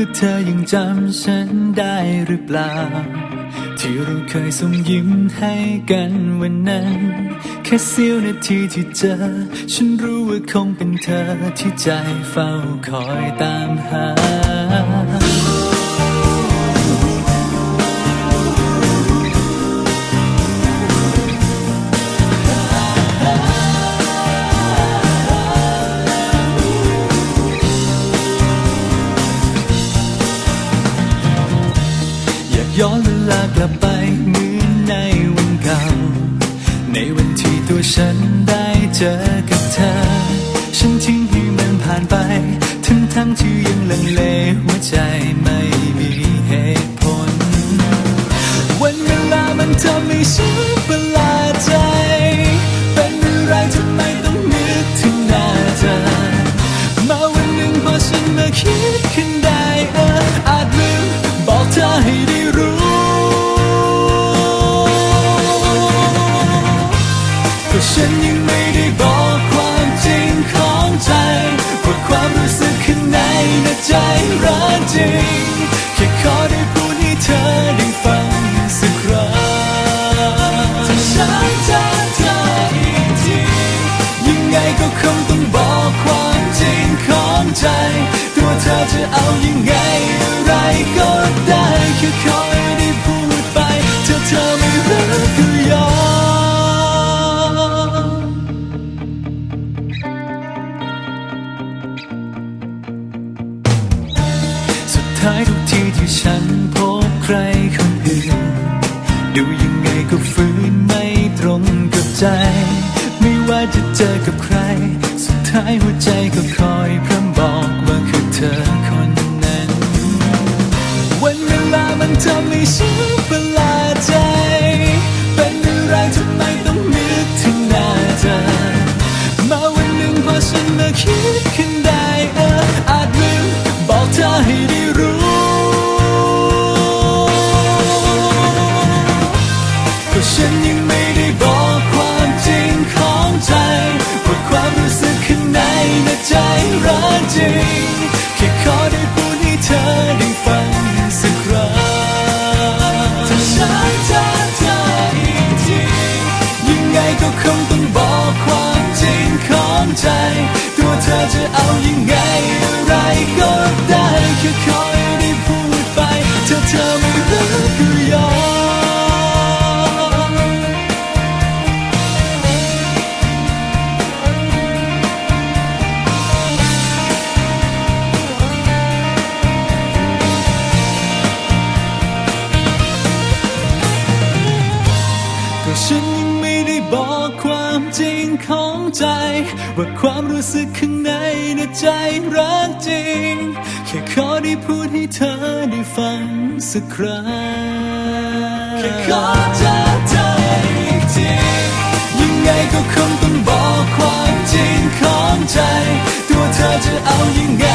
่าเธอยังจำฉันได้หรือเปล่า ที่เราเคยส่งยิ้มให้กันวันนั้น แค่เสี้ยวนาทีที่เจอ ฉันรู้ว่าคงเป็นเธอที่ใจเฝ้าคอยตามหา ย้อนเวลากลับไปเหมือนในวันเก่า ในวันที่ตัวฉันได้เจอกับเธอ ฉันทิ้งให้มันผ่านไป ทั้งทั้งที่ยังลังเลหัวใจไม่มีเหตุผล วันเวลามันทำให้ฉันประหลาดใจ ฉันยังไม่ได้บอกความจริงของใจว่าความรู้สึกข้างในในใจรักจริง แค่ขอได้พูดให้เธอได้ฟังสักครั้งถ้าฉันเจอเธออีกทียังไงก็คงต้องบอกความจริงของใจ ตัวเธอจะเอายังไง ท้ายทุกทีที่ฉันพบใครคนอื่น ดูยังไงก็ฟื้นไม่ตรงกับใจ ไม่ว่าจะเจอกับใคร สุดท้ายหัวใจก็คอยพร่ำบอกว่าคือเธอคนนั้น วันเวลามันทำให้ฉันประหลาดางในใจรักจริง แค่ขอได้พูดให้เธอได้ฟังสักครั้งถ้าฉันจอเธออีกทียังไงก็คงต้องบอกความจริงของใจ ตัวเธอจะเอายังไงอะไรก็ได้แค่ขอให้ได้พูดไปถ้าเธอไม่รักก็ยอม ว่าความรู้สึกข้างในในใจรักจริง แค่ขอได้พูดให้เธอได้ฟังสักครั้งแค่ขอเจอเธออีกทียังไงก็คงต้องบอกความจริงของใจ ตัวเธอจะเอายังไง